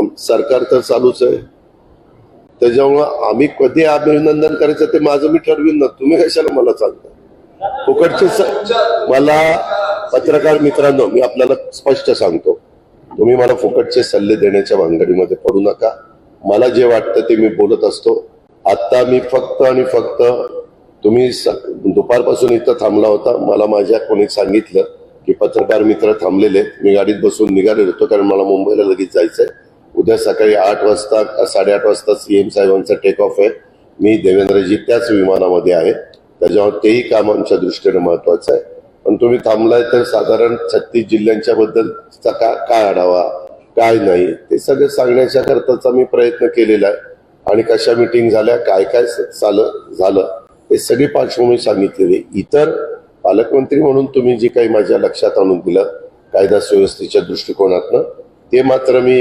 आम- सरकार तर चालूच आहे. त्याच्यामुळं आम्ही कधी अभिनंदन करायचं ते माझं मी ठरवीन ना. तुम्ही कशाला मला सांगता? फुकटचे मला पत्रकार मित्रांनो मी आपल्याला स्पष्ट सांगतो. तुम्ही मला फुकटचे सल्ले देण्याच्या भानगडीमध्ये पडू नका. मला जे वाटतं ते मी बोलत असतो. आता मी फक्त आणि फक्त तुम्ही दुपारपासून इथं थांबला होता. मला माझ्या कोणी सांगितलं की पत्रकार मित्र थांबलेले मी गाडीत बसून निघालेलो होतो कारण मला मुंबईला लगेच जायचंय. उद्या सकाळी आठ वाजता साडेआठ वाजता सी एम साहेबांचा टेक ऑफ आहे. मी देवेंद्रजी त्याच विमानामध्ये आहे. त्याच्यामुळे तेही काम आमच्या दृष्टीने महत्वाचं आहे. पण तुम्ही थांबलाय तर साधारण छत्तीस जिल्ह्यांच्या बद्दलचा का काय आढावा काय नाही ते सगळं सांगण्याच्या करताचा मी प्रयत्न केलेला आहे. आणि कशा मिटिंग झाल्या काय काय स- झालं झालं हे सगळी पार्श्वभूमी सांगितलेली इतर पालकमंत्री म्हणून तुम्ही जी काही माझ्या लक्षात आणून दिलं कायदा सुव्यवस्थेच्या दृष्टिकोनातनं ते मात्र मी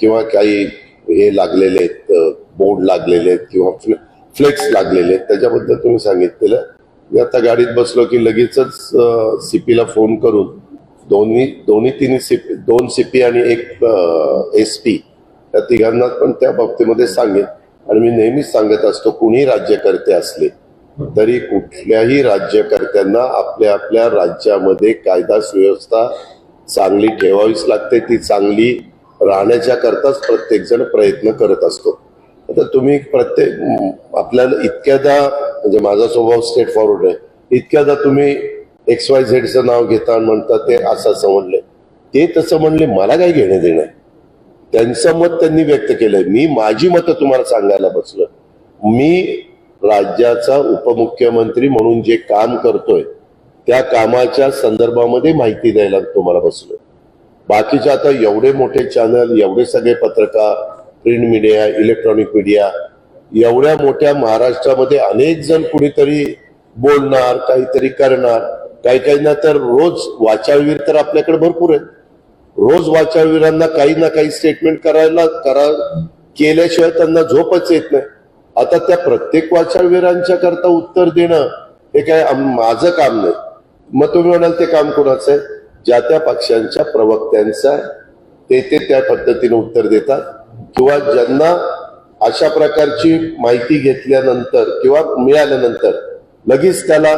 किंवा काही हे लागलेले आहेत बोर्ड लागलेले आहेत किंवा फ्लेक्स लागलेले आहेत त्याच्याबद्दल तुम्ही सांगितलेलं मी आता गाडीत बसलो की लगेचच सीपीला फोन करून दोन्ही दोन्ही तीन सीपी दोन सीपी आणि एक एस पी त्या तिघांना पण त्या बाबतीमध्ये सांगेन. आणि मी नेहमीच सांगत असतो कुणी राज्यकर्ते असले तरी कुठल्याही राज्यकर्त्यांना आपल्या आपल्या राज्यामध्ये कायदा सुव्यवस्था चांगली ठेवावीच लागते. ती चांगली राहण्याच्या करताच प्रत्येक जण प्रयत्न करत असतो. आता तुम्ही प्रत्येक आपल्याला इतक्यादा म्हणजे माझा स्वभाव स्टेट फॉरवर्ड आहे. इतक्यादा तुम्ही एक्स वाय झेडचं नाव घेता म्हणता ते असं असं म्हणले. ते तसं म्हणले मला काय घेणं देणं आहे? त्यांचं मत त्यांनी व्यक्त केलंय. मी माझी मतं तुम्हाला सांगायला बसलो मी राज्याचा उपमुख्यमंत्री म्हणून जे काम करतोय त्या कामाच्या संदर्भामध्ये माहिती द्यायला तुम्हाला बसलोय. बाकीचे आता एवढे मोठे चॅनल एवढे सगळे पत्रकार प्रिंट मीडिया इलेक्ट्रॉनिक मीडिया एवढ्या मोठ्या महाराष्ट्रामध्ये अनेक जण कुणीतरी बोलणार काहीतरी करणार. काही काहींना तर रोज वाचावीर तर आपल्याकडे भरपूर आहेत. रोज वाचावीरांना काही ना काही स्टेटमेंट करायला करा केल्याशिवाय त्यांना झोपच येत नाही. आता त्या प्रत्येक वाचावीरांच्या करता उत्तर देणं हे काय माझं काम नाही. मग तुम्ही म्हणाल ते काम कोणाचं आहे? ज्या त्या पक्षांच्या प्रवक्त्यांचं ते ते त्या पद्धतीने उत्तर देतात. किंवा ज्यांना अशा प्रकारची माहिती घेतल्यानंतर किंवा मिळाल्यानंतर लगेच त्याला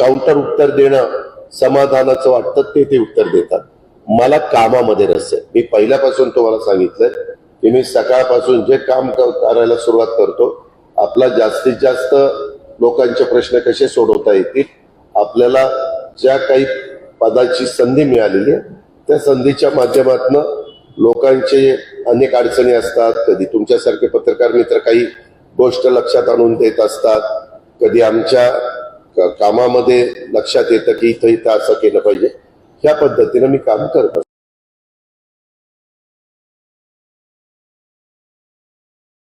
काउंटर उत्तर देणं समाधानाचं वाटतं ते ते उत्तर देतात. मला कामामध्ये रस आहे. मी पहिल्यापासून तुम्हाला सांगितलंय की मी सकाळपासून जे काम क- करायला सुरुवात करतो आपला जास्तीत जास्त लोकांचे प्रश्न कसे सोडवता येतील आपल्याला ज्या काही पदाची संधी मिळालेली आहे. त्या संधीच्या माध्यमातून लोकांचे अनेक अडचणी असतात. कधी तुमच्यासारखे पत्रकार मित्र काही गोष्ट लक्षात आणून देत असतात. कधी आमच्या कामामध्ये लक्षात येतं की इथं इथं असं केलं पाहिजे. ह्या पद्धतीनं मी काम करत